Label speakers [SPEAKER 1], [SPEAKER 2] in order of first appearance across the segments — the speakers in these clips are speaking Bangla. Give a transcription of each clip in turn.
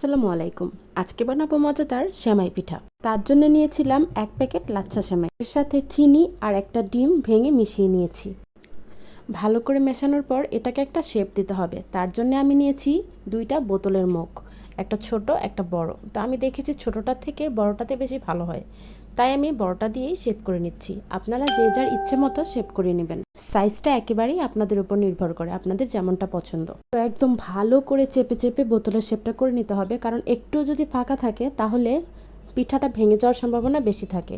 [SPEAKER 1] আসসালামু আলাইকুম। আজকে বানাবো মজাদার সেমাই পিঠা। তার জন্য নিয়েছিলাম এক প্যাকেট লাচ্ছা সেমাই। এর সাথে চিনি আর একটা ডিম ভেঙে মিশিয়ে নিয়েছি। ভালো করে মেশানোর পর এটাকে একটা শেপ দিতে হবে। তার জন্য আমি নিয়েছি দুইটা বোতলের মুখ একটা ছোট, একটা বড়। তো আমি দেখেছি ছোটটার থেকে বড়টাতে বেশি ভালো হয়। তাই আমি বড়টা দিয়েই শেপ করে নিচ্ছি। আপনারা যে যার ইচ্ছে মতো শেপ করে নেবেন। সাইজটা একেবারেই আপনাদের উপর নির্ভর করে, আপনাদের যেমনটা পছন্দ। তো একদম ভালো করে চেপে চেপে বোতলের শেপটা করে নিতে হবে, কারণ একটু যদি ফাঁকা থাকে, তাহলে পিঠাটা ভেঙে যাওয়ার সম্ভাবনা বেশি থাকে।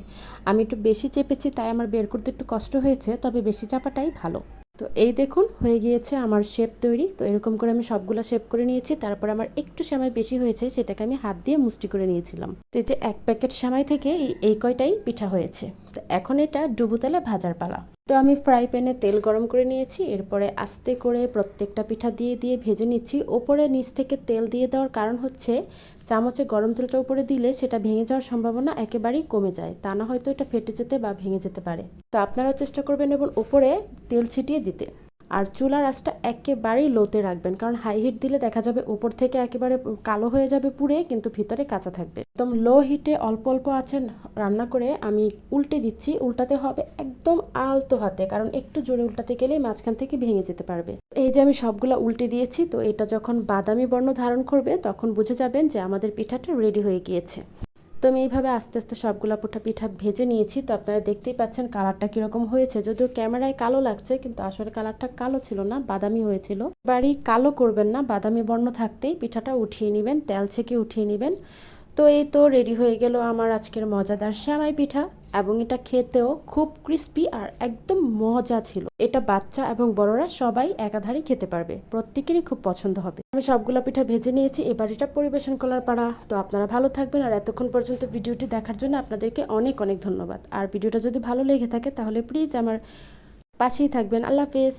[SPEAKER 1] আমি একটু বেশি চেপেছি, তাই আমার বের করতে একটু কষ্ট হয়েছে, তবে বেশি চাপাটাই ভালো। তো এই দেখুন, হয়ে গিয়েছে আমার শেপ তৈরি। তো এরকম করে আমি সবগুলো শেপ করে নিয়েছি। তারপর আমার একটু সেমাই বেশি হয়েছে, সেটাকে আমি হাত দিয়ে মুষ্টি করে নিয়েছিলাম। তো এই যে এক প্যাকেট সেমাই থেকে এই- কয়টাই পিঠা হয়েছে। তো এখন এটা ডুবুতলা ভাজার পালা। তো আমি ফ্রাই প্যানে তেল গরম করে নিয়েছি, এরপরে আস্তে করে প্রত্যেকটা পিঠা দিয়ে দিয়ে ভেজে নিচ্ছি। ওপরে নিচ থেকে তেল দিয়ে দেওয়ার কারণ হচ্ছে, চামচে গরম তেলটা উপরে দিলে সেটা ভেঙে যাওয়ার সম্ভাবনা একেবারেই কমে যায়। তা না হয়তো এটা ফেটে যেতে বা ভেঙে যেতে পারে। তো আপনারাও চেষ্টা করবেন এবং ওপরে তেল ছিটিয়ে দিতে। আর চুলার আঁচটা একেবারেই লোতে রাখবেন, কারণ হাই হিট দিলে দেখা যাবে উপর থেকে একেবারে কালো হয়ে যাবে পুড়ে, কিন্তু ভিতরে কাঁচা থাকবে। একদম লো হিটে অল্প অল্প আছে রান্না করে আমি উল্টে দিচ্ছি, উল্টাতে হবে একদম আলতো হাতে, কারণ একটু জোরে উল্টাতে গেলে মাঝখান থেকে ভেঙে যেতে পারবে। এই যে আমি সবগুলো উল্টে দিয়েছি, তো এটা যখন বাদামি বর্ণ ধারণ করবে, তখন বুঝে যাবেন যে আমাদের পিঠাটা রেডি হয়ে গিয়েছে। তো আমি এইভাবে আস্তে আস্তে সবগুলা পুঠা পিঠা ভেজে নিয়েছি। তো আপনারা দেখতেই পাচ্ছেন কালারটা কীরকম হয়েছে। যদিও ক্যামেরায় কালো লাগছে, কিন্তু আসলে কালারটা কালো ছিল না, বাদামি হয়েছিল। বাড়ি কালো করবেন না, বাদামি বর্ণ থাকতেই পিঠাটা উঠিয়ে নেবেন, তেল ছেঁকে উঠিয়ে নেবেন। তো এই তো রেডি হয়ে গেল আমার আজকের মজাদার শ্যামাই পিঠা এবং এটা খেতেও খুব ক্রিস্পি আর একদম মজা ছিল। এটা বাচ্চা এবং বড়রা সবাই একাধারে খেতে পারবে, প্রত্যেকেরই খুব পছন্দ হবে। আমি সবগুলো পিঠা ভেজে নিয়েছি, এবার এটা পরিবেশন করার পাড়া তো আপনারা ভালো থাকবেন আর এতক্ষণ পর্যন্ত ভিডিওটি দেখার জন্য আপনাদেরকে অনেক অনেক ধন্যবাদ। আর ভিডিওটা যদি ভালো লেগে থাকে তাহলে প্লিজ আমার পাশেই থাকবেন। আল্লাহ হাফেজ।